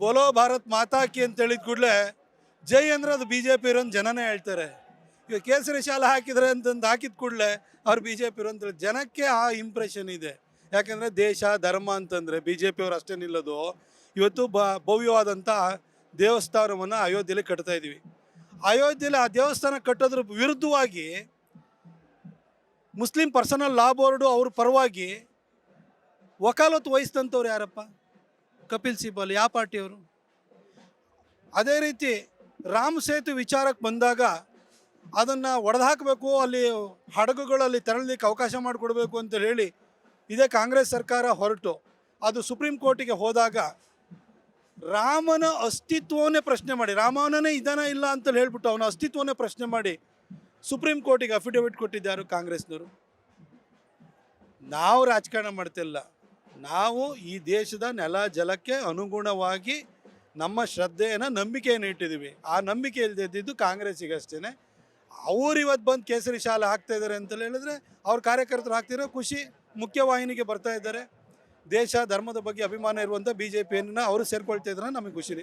ಬೋಲೋ ಭಾರತ್ ಮಾತಾಕಿ ಅಂತ ಹೇಳಿದ ಕೂಡಲೇ ಜೈ ಅಂದ್ರೆ ಅದು ಬಿ ಜೆ ಪಿ ಇರೋನ್ ಜನನೇ ಹೇಳ್ತಾರೆ. ಈಗ ಕೇಸರಿ ಶಾಲೆ ಹಾಕಿದ್ರೆ ಅಂತಂದು ಹಾಕಿದ ಕೂಡಲೇ ಅವ್ರು ಬಿ ಜೆ ಪಿ ಇರೋ ಅಂತ ಜನಕ್ಕೆ ಆ ಇಂಪ್ರೆಷನ್ ಇದೆ. ಯಾಕಂದರೆ ದೇಶ, ಧರ್ಮ ಅಂತಂದರೆ ಬಿ ಜೆ ಪಿಯವ್ರು ಅಷ್ಟೇ ನಿಲ್ಲೋದು. ಇವತ್ತು ಬ ಭವ್ಯವಾದಂಥ ದೇವಸ್ಥಾನವನ್ನು ಅಯೋಧ್ಯೆಯಲ್ಲಿ ಕಟ್ತಾ ಇದ್ದೀವಿ ಅಯೋಧ್ಯೆಯಲ್ಲಿ ಆ ದೇವಸ್ಥಾನ ಕಟ್ಟೋದ್ರ ವಿರುದ್ಧವಾಗಿ ಮುಸ್ಲಿಂ ಪರ್ಸನಲ್ ಲಾ ಬೋರ್ಡು ಅವ್ರ ಪರವಾಗಿ ವಕಾಲತ್ತು ವಹಿಸಿದಂಥವ್ರು ಯಾರಪ್ಪ? ಕಪಿಲ್ ಸಿಬಲ್, ಯಾವ ಪಾರ್ಟಿಯವರು? ಅದೇ ರೀತಿ ರಾಮ್ ಸೇತು ವಿಚಾರಕ್ಕೆ ಬಂದಾಗ ಅದನ್ನು ಒಡೆದಾಕಬೇಕು, ಅಲ್ಲಿ ಹಡಗುಗಳಲ್ಲಿ ತೆರಳಲಿಕ್ಕೆ ಅವಕಾಶ ಮಾಡಿಕೊಡ್ಬೇಕು ಅಂತ ಹೇಳಿ ಇದೇ ಕಾಂಗ್ರೆಸ್ ಸರ್ಕಾರ ಹೊರಟು. ಅದು ಸುಪ್ರೀಂ ಕೋರ್ಟಿಗೆ ಹೋದಾಗ ರಾಮನ ಅಸ್ತಿತ್ವವನ್ನೇ ಪ್ರಶ್ನೆ ಮಾಡಿ ರಾಮನನೇ ಇದನ ಇಲ್ಲ ಅಂತ ಹೇಳ್ಬಿಟ್ಟು ಅವನ ಅಸ್ತಿತ್ವವನ್ನೇ ಪ್ರಶ್ನೆ ಮಾಡಿ ಸುಪ್ರೀಂ ಕೋರ್ಟಿಗೆ ಅಫಿಡವಿಟ್ ಕೊಟ್ಟಿದ್ದಾರೆ ಕಾಂಗ್ರೆಸ್ನವರು? ನಾವು ರಾಜಕಾರಣ ಮಾಡ್ತಿಲ್ಲ. ನಾವು ಈ ದೇಶದ ನೆಲ ಜಲಕ್ಕೆ ಅನುಗುಣವಾಗಿ ನಮ್ಮ ಶ್ರದ್ಧೆಯನ್ನು, ನಂಬಿಕೆಯನ್ನು ಇಟ್ಟಿದ್ದೀವಿ ಆ ನಂಬಿಕೆ ಇಲ್ದಿದ್ದು ಕಾಂಗ್ರೆಸ್ಸಿಗಷ್ಟೇ ಅವ್ರು ಇವತ್ತು ಬಂದು ಕೇಸರಿ ಶಾಲೆ ಹಾಕ್ತಾ ಇದ್ದಾರೆ ಅಂತ ಹೇಳಿದ್ರೆ ಅವ್ರ ಕಾರ್ಯಕರ್ತರು ಹಾಕ್ತಿರೋ ಖುಷಿ ಮುಖ್ಯವಾಹಿನಿಗೆ ಬರ್ತಾ ಇದ್ದಾರೆ. ದೇಶ, ಧರ್ಮದ ಬಗ್ಗೆ ಅಭಿಮಾನ ಇರುವಂಥ ಬಿ ಜೆ ಪಿಯನ್ನು ಅವರು ಸೇರ್ಕೊಳ್ತಾ ಇದ್ರೆ ನಮಗೆ ಖುಷಿ